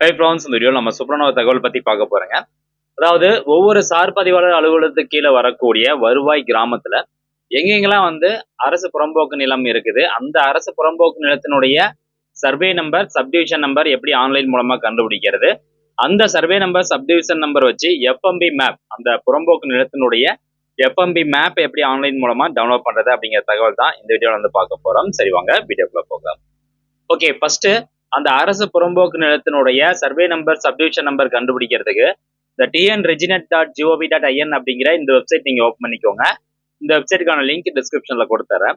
High இந்த வீடியோவில் நம்ம சூப்பரான தகவல் பற்றி பார்க்க போறேங்க. அதாவது ஒவ்வொரு சார் பதிவாளர் அலுவலகத்துக்கு கீழே வரக்கூடிய வருவாய் கிராமத்தில் எங்கெங்கெல்லாம் வந்து அரசு புறம்போக்கு நிலம் இருக்குது அந்த அரசு புறம்போக்கு நிலத்தினுடைய சர்வே நம்பர் சப்டிவிஷன் நம்பர் எப்படி ஆன்லைன் மூலமா கண்டுபிடிக்கிறது அந்த சர்வே நம்பர் சப்டிவிஷன் நம்பர் வச்சு எஃப்எம்பி மேப் அந்த புறம்போக்கு நிலத்தினுடைய எஃப்எம்பி மேப் எப்படி ஆன்லைன் மூலமா டவுன்லோட் பண்றது அப்படிங்கிற தகவல் தான் இந்த வீடியோவில் வந்து பார்க்க போறோம். சரி வாங்க வீடியோக்குள்ள போகலாம். ஓகே ஃபர்ஸ்ட் அந்த அரசு புறம்போக்கு நிலத்தினுடைய சர்வே நம்பர் சப்டிவிஷன் நம்பர் கண்டுபிடிக்கிறதுக்கு இந்த TN reginet dot GOV dot IN அப்படிங்கிற இந்த வெப்சைட் நீங்கள் ஓப்பன் பண்ணிக்கோங்க. இந்த வெப்சைட்டுக்கான லிங்க் டிஸ்கிரிப்ஷனில் கொடுத்துறேன்.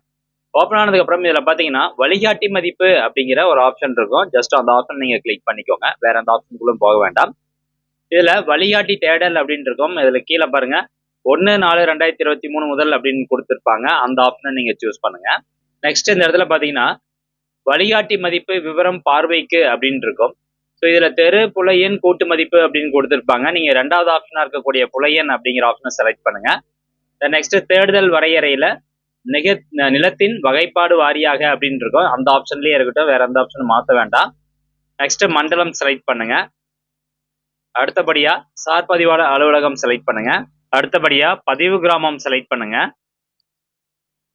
ஓப்பன் ஆனதுக்கு அப்புறம் பார்த்தீங்கன்னா வழிகாட்டி மதிப்பு அப்படிங்கிற ஒரு ஆப்ஷன் இருக்கும். ஜஸ்ட் அந்த ஆப்ஷன் நீங்கள் கிளிக் பண்ணிக்கோங்க. வேற எந்த ஆப்ஷனுக்குள்ளும் போக வேண்டாம். இதில் வழிகாட்டி தேடல் அப்படின்னு இருக்கும். இதில் கீழே பாருங்க. ஒன்னு நாலு ரெண்டாயிரத்தி இருபத்தி மூணு முதல் அப்படின்னு கொடுத்துருப்பாங்க. அந்த ஆப்ஷனை நீங்கள் சூஸ் பண்ணுங்க. நெக்ஸ்ட் இந்த இடத்துல பார்த்தீங்கன்னா வழிகாட்டி மதிப்பு விவரம் பார்வைக்கு அப்படின்னு இருக்கும் ஸோ இதுல தெரு புலையன் கூட்டு மதிப்பு அப்படின்னு கொடுத்துருப்பாங்க. நீங்க ரெண்டாவது ஆப்ஷனாக இருக்கக்கூடிய புலையன் அப்படிங்கிற ஆப்ஷனை செலக்ட் பண்ணுங்க. நெக்ஸ்ட் தேடுதல் வரையறையில நிக நிலத்தின் வகைப்பாடு வாரியாக அப்படின்னு இருக்கும் அந்த ஆப்ஷன்லயே இருக்கட்டும் வேற எந்த ஆப்ஷனும் மாற்ற வேண்டாம். நெக்ஸ்ட் மண்டலம் செலக்ட் பண்ணுங்க. அடுத்தபடியா சார் பதிவாளர் அலுவலகம் செலக்ட் பண்ணுங்க. அடுத்தபடியா பதிவு கிராமம் செலக்ட் பண்ணுங்க.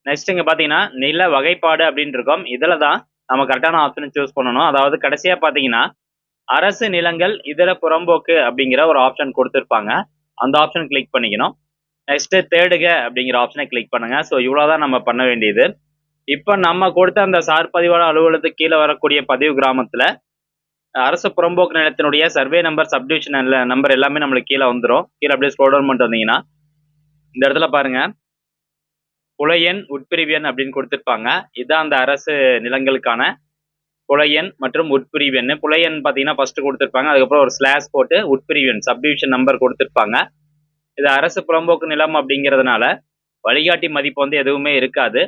நெக்ஸ்ட் இங்க பாத்தீங்கன்னா நில வகைப்பாடு அப்படின்னு இருக்கும் இதுல தான் நம்ம கரெக்டான ஆப்ஷனை சூஸ் பண்ணணும். அதாவது கடைசியாக பார்த்தீங்கன்னா அரசு நிலங்கள் இதர புறம்போக்கு அப்படிங்கிற ஒரு ஆப்ஷன் கொடுத்துருப்பாங்க. அந்த ஆப்ஷன் கிளிக் பண்ணிக்கணும். நெக்ஸ்ட்டு தேடுக அப்படிங்கிற ஆப்ஷனை கிளிக் பண்ணுங்க. ஸோ இவ்வளோதான் நம்ம பண்ண வேண்டியது. இப்போ நம்ம கொடுத்த அந்த சார் பதிவாளர் அலுவலகத்துக்கு கீழே வரக்கூடிய பதிவு கிராமத்தில் அரசு புறம்போக்கு நிலத்தினுடைய சர்வே நம்பர் சப்டிவிஷன் நம்பர் எல்லாமே நம்மளுக்கு கீழே வந்துடும் கீழே அப்படியே ஸ்க்ரோல் டவுன் பண்ணிட்டு வந்தீங்கன்னா இந்த இடத்துல பாருங்க. புலையன் உட்பிரிவியன் அப்படின்னு கொடுத்துருப்பாங்க. இதுதான் அந்த அரசு நிலங்களுக்கான புலையன் மற்றும் உட்பிரிவியன் புலையன் பார்த்தீங்கன்னா ஃபர்ஸ்ட் கொடுத்துருப்பாங்க. அதுக்கப்புறம் ஒரு ஸ்லாஷ் போட்டு உட்பிரிவியன் சப்டிவிஷன் நம்பர் கொடுத்துருப்பாங்க. இது அரசு புறம்போக்கு நிலம் அப்படிங்கிறதுனால வழிகாட்டி மதிப்பு வந்து எதுவுமே இருக்காது.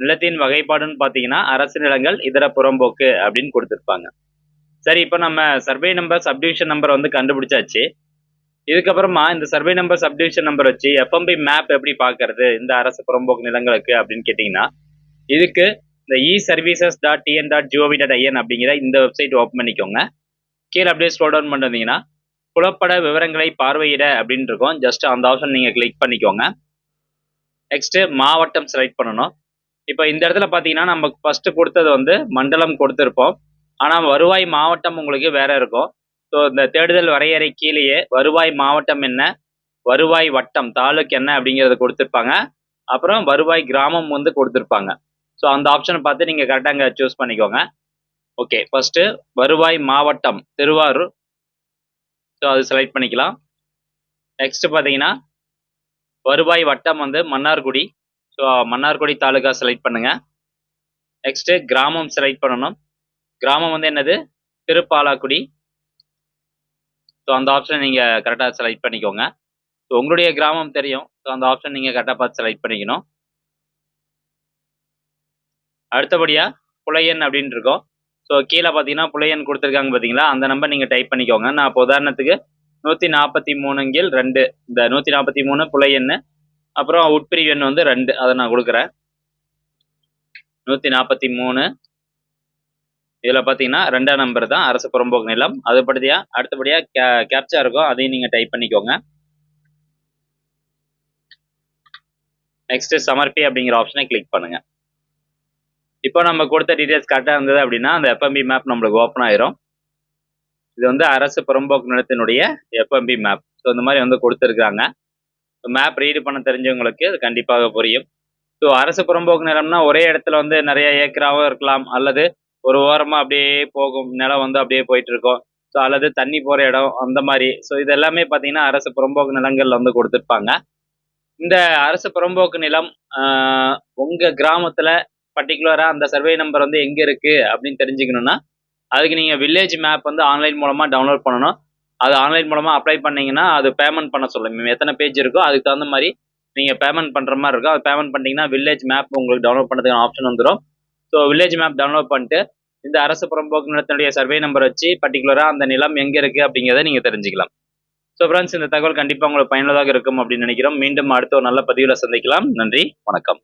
நிலத்தின் வகைப்பாடுன்னு பார்த்தீங்கன்னா அரசு நிலங்கள் இதர புறம்போக்கு அப்படின்னு கொடுத்துருப்பாங்க. சரி இப்போ நம்ம சர்வே நம்பர் சப்டிவிஷன் நம்பர் வந்து கண்டுபிடிச்சாச்சு. இதுக்கப்புறமா இந்த சர்வே நம்பர் சப்டிவிஷன் நம்பர் வச்சு எஃப்எம்பி மேப் எப்படி பார்க்கறது இந்த அரசு புறம்போக்கு நிலங்களுக்கு அப்படின்னு கேட்டிங்கன்னா இதுக்கு இந்த e services dot TN dot GOV dot IN அப்படிங்கிற இந்த வெப்சைட் ஓப்பன் பண்ணிக்கோங்க. கீழே அப்படியே ஸ்லோ டவுன் பண்ணிருந்தீங்கன்னா புலப்பட விவரங்களை பார்வையிட அப்படின்னு இருக்கும். ஜஸ்ட் அந்த ஆப்ஷன் நீங்கள் கிளிக் பண்ணிக்கோங்க. நெக்ஸ்ட் மாவட்டம் செலக்ட் பண்ணணும். இப்போ இந்த இடத்துல பார்த்தீங்கன்னா நம்ம ஃபர்ஸ்ட் கொடுத்தது வந்து மண்டலம் கொடுத்துருப்போம். ஆனால் வருவாய் மாவட்டம் உங்களுக்கு வேற இருக்கும். ஸோ இந்த தேடுதல் வரையறை கீழேயே வருவாய் மாவட்டம் என்ன? வருவாய் வட்டம் தாலுக் என்ன அப்படிங்கிறத கொடுத்துருப்பாங்க. அப்புறம் வருவாய் கிராமம் வந்து கொடுத்துருப்பாங்க. ஸோ அந்த ஆப்ஷனை பார்த்து நீங்கள் கரெக்டாக அங்கே சூஸ் பண்ணிக்கோங்க. ஓகே ஃபர்ஸ்ட்டு வருவாய் மாவட்டம் திருவாரூர். ஸோ அது செலக்ட் பண்ணிக்கலாம். நெக்ஸ்ட்டு பார்த்தீங்கன்னா வருவாய் வட்டம் வந்து மன்னார்குடி. ஸோ மன்னார்குடி தாலுகா செலக்ட் பண்ணுங்கள் நெக்ஸ்ட்டு கிராமம் செலக்ட் பண்ணணும். கிராமம் வந்து என்னது? திருப்பாலாக்குடி. ஸோ அந்த ஆப்ஷன் நீங்கள் கரெக்டாக செலக்ட் பண்ணிக்கோங்க. ஸோ உங்களுடைய கிராமம் தெரியும். ஸோ அந்த ஆப்ஷன் நீங்கள் கரெக்டாக பார்த்து செலக்ட் பண்ணிக்கணும். அடுத்தபடியாக புலையன் அப்படின்னு இருக்கும். ஸோ கீழே பார்த்தீங்கன்னா புலையன் கொடுத்துருக்காங்க பார்த்தீங்களா? அந்த நம்பர் நீங்கள் டைப் பண்ணிக்கோங்க. நான் இப்போ உதாரணத்துக்கு நூற்றி நாற்பத்தி மூணுங்கில் ரெண்டு. இந்த நூற்றி நாற்பத்தி மூணு புலையன்னு. அப்புறம் உட்பிரிவு எண் வந்து ரெண்டு. அதை நான் கொடுக்குறேன். நூற்றி நாற்பத்தி மூணு இதில் பார்த்தீங்கன்னா ரெண்டாம் நம்பர் தான் அரசு புறம்போக்கு நிலம். அதுபடியாக அடுத்தபடியாக கே கேப்சா இருக்கும். அதையும் நீங்கள் டைப் பண்ணிக்கோங்க. நெக்ஸ்ட் சமர்ப்பி அப்படிங்கிற ஆப்ஷனை கிளிக் பண்ணுங்க. இப்போ நம்ம கொடுத்த டீடைல்ஸ் கரெக்டாக இருந்தது அப்படின்னா அந்த எஃப்எம்பி மேப் நம்மளுக்கு ஓப்பன் ஆயிரும். இது வந்து அரசு புறம்போக்கு நிலத்தினுடைய எஃப்எம்பி மேப் ஸோ இந்த மாதிரி வந்து கொடுத்துருக்காங்க. மேப் ரீடு பண்ண தெரிஞ்சவங்களுக்கு அது கண்டிப்பாக புரியும். ஸோ அரசு புறம்போக்கு நிலம்னா ஒரே இடத்துல வந்து நிறைய ஏக்கராகவும் இருக்கலாம். அல்லது ஒரு ஓரமாக அப்படியே போகும் நிலம் வந்து அப்படியே போயிட்டு இருக்கும் ஸோ அல்லது தண்ணி போகிற இடம் அந்த மாதிரி. ஸோ இது எல்லாமே பார்த்தீங்கன்னா அரசு புறம்போக்கு நிலங்கள்ல வந்து கொடுத்துருப்பாங்க. இந்த அரசு புறம்போக்கு நிலம் உங்கள் கிராமத்தில் பர்டிகுலராக அந்த சர்வே நம்பர் வந்து எங்கே இருக்குது அப்படின்னு தெரிஞ்சுக்கணுன்னா அதுக்கு நீங்கள் வில்லேஜ் மேப் வந்து ஆன்லைன் மூலமாக டவுன்லோட் பண்ணணும். அது ஆன்லைன் மூலமாக அப்ளை பண்ணீங்கன்னா அது பேமெண்ட் பண்ண சொல்லும் எத்தனை பேஜ் இருக்கோ அதுக்கு தகுந்த மாதிரி நீங்கள் பேமெண்ட் பண்ணுற மாதிரி இருக்கும். அது பேமெண்ட் பண்ணிட்டீங்கன்னா வில்லேஜ் மேப் உங்களுக்கு டவுன்லோட் பண்ணுறதுக்கான ஆப்ஷன் வந்துடும் ஸோ வில்லேஜ் மேப் டவுன்லோட் பண்ணிட்டு இந்த அரசு புறம்போக்கு நிலத்தினுடைய சர்வே நம்பர் வச்சு பர்டிகுலராக அந்த நிலம் எங்கே இருக்குது அப்படிங்கிறத நீங்கள் தெரிஞ்சுக்கலாம். ஸோ ஃப்ரெண்ட்ஸ் இந்த தகவல் கண்டிப்பாக உங்களுக்கு பயனுள்ளதாக இருக்கும் அப்படின்னு நினைக்கிறோம். மீண்டும் அடுத்த ஒரு நல்ல பதிவில் சந்திக்கலாம். நன்றி வணக்கம்.